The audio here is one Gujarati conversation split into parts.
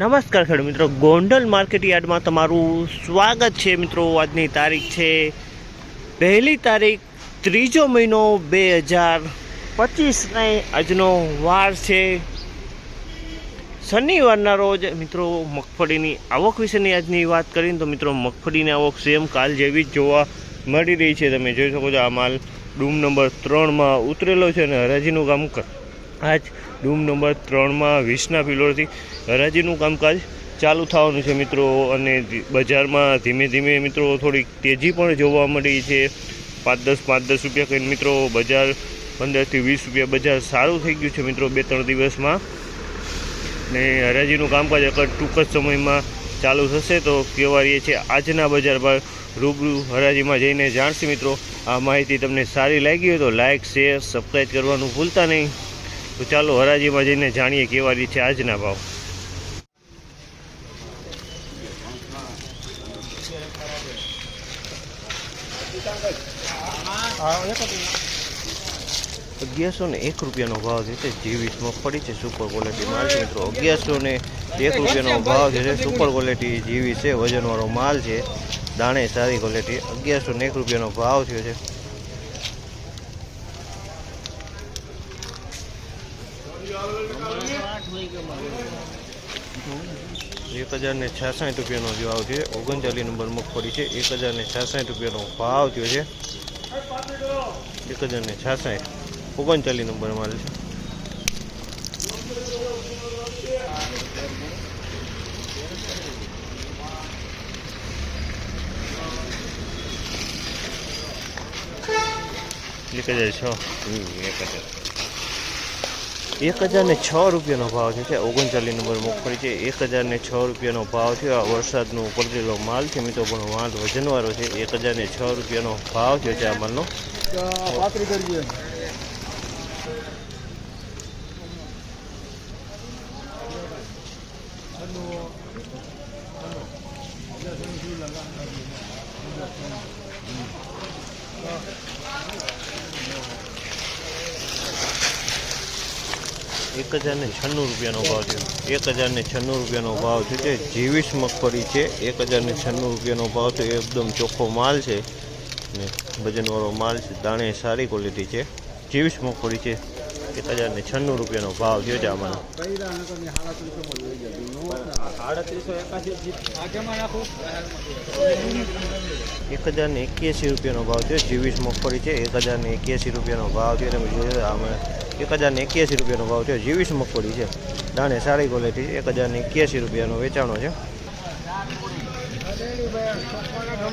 નમસ્કાર ખેડૂત મિત્રો. ગોંડલ માર્કેટ યાર્ડમાં તમારું સ્વાગત છે મિત્રો. આજની તારીખ છે પહેલી તારીખ, ત્રીજો મહિનો બે હજાર પચીસને આજનો વાર છે. શનિવારના રોજ મિત્રો મગફળીની આવક વિશેની આજની વાત કરીને તો મિત્રો મગફળીની આવક સેમ કાલ જેવી જ જોવા મળી રહી છે. તમે જોઈ શકો છો આ માલ ડૂમ નંબર ત્રણમાં ઉતરેલો છે અને હરાજીનું કામ આજ રૂમ નંબર ત્રણમાં વીસના પિલોરથી હરાજીનું કામકાજ ચાલુ થવાનું છે મિત્રો અને બજારમાં ધીમે ધીમે મિત્રો થોડીક તેજી પણ જોવા મળી છે. પાંચ દસ પાંચ દસ રૂપિયા કહીને મિત્રો બજાર પંદરથી વીસ રૂપિયા બજાર સારું થઈ ગયું છે મિત્રો બે ત્રણ દિવસમાં. ને હરાજીનું કામકાજ અગર ટૂંક જ સમયમાં ચાલુ થશે તો કહેવાય છે આજના બજાર પર રૂબરૂ હરાજીમાં જઈને જાણશે મિત્રો. આ માહિતી તમને સારી લાગી હોય તો લાઇક શેર, સબસ્ક્રાઈબ કરવાનું ભૂલતા નહીં. તો ચાલો હરાજીમાં જઈને જાણીએ કેવા રીતે છે આજના ભાવ. અગિયારસો ને એક રૂપિયાનો ભાવ છે જીવીસ મગફળી છે સુપર ક્વોલિટી માલ છે મિત્રો. અગિયારસો ને એક રૂપિયાનો ભાવ છે સુપર ક્વોલિટી જીવી છે વજનવાળો માલ છે. દાણે સારી ક્વોલિટી અગિયારસો ને એક રૂપિયાનો ભાવ થયો છે. એક હજાર ને છાસઠ રૂપિયાનો ભાવ છે, ઓગણચાલીસ નંબર મગફળી છે. એક હજાર ને છાસઠ રૂપિયાનો ભાવ થયો છે. એક હજાર ને છાસઠ ઓગણચાલીસ નંબર માલ છે. એક હજાર છ. એક હજાર. એક હજારને છ રૂપિયાનો ભાવ છે કે ઓગણચાલીસ નંબર મગફળી છે એક હજારને છ રૂપિયાનો ભાવ છે આ વરસાદનો પડેલો માલ છે મિત્રો પણ વાંધ વજનવાળો છે એક હજારને છ રૂપિયાનો ભાવ થયો છે આ માલનો એક હજાર ને છન્નું રૂપિયાનો ભાવ છે. એક હજાર ને છન્નું રૂપિયાનો ભાવ છે તે જીવીસ મગફળી છે. એક હજાર ને છન્નું રૂપિયાનો ભાવ છે. એકદમ ચોખ્ખો માલ છે. ને વજનવાળો માલ છે. દાણે સારી ક્વોલિટી છે. જીવીસ મગફળી છે. એક હજાર ને છન્નું રૂપિયાનો ભાવ થયો છે આમાંનો પૈડા નકરની સાડત્રીસો એકાસી આ કેમાં નાખું એક હજાર ને એક્યાસી રૂપિયાનો ભાવ થયો જીવીસ મગફળી છે એક હજાર ને એક્યાસી રૂપિયાનો ભાવ થયો તમે જોયો આમાં એક હજાર ને એક્યાસી રૂપિયાનો ભાવ થયો જીવીસ મગફળી છે દાણે સારી ક્વોલિટી એક હજાર ને એક્યાસી રૂપિયાનો વેચાણો છે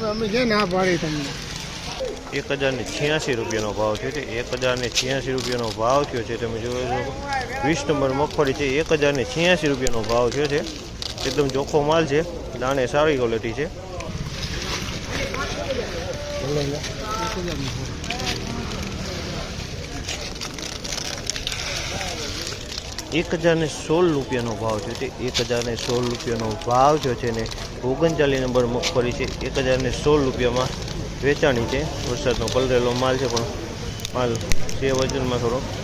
અમે છે ના પાડી તમને એક હજાર ને છ્યાસી રૂપિયાનો ભાવ થયો છે. એક હજાર ને છ્યાસી રૂપિયાનો ભાવ થયો છે. તમે જોયો છો વીસ નંબર મગફળી છે. એક હજાર ને છ્યાસી રૂપિયાનો ભાવ થયો છે. એકદમ ચોખ્ખો માલ છે. દાણે સારી ક્વોલિટી છે. એક હજાર ને સોળ રૂપિયાનો ભાવ થયો છે. એક હજાર ને સોળ રૂપિયાનો ભાવ થયો છે ને ઓગણચાલીસ નંબર મગફળી છે. એક હજાર ને સોળ રૂપિયામાં વેચાણી છે. વરસાદનો પલરેલો માલ છે પણ માલ છે વજનમાં થોડો.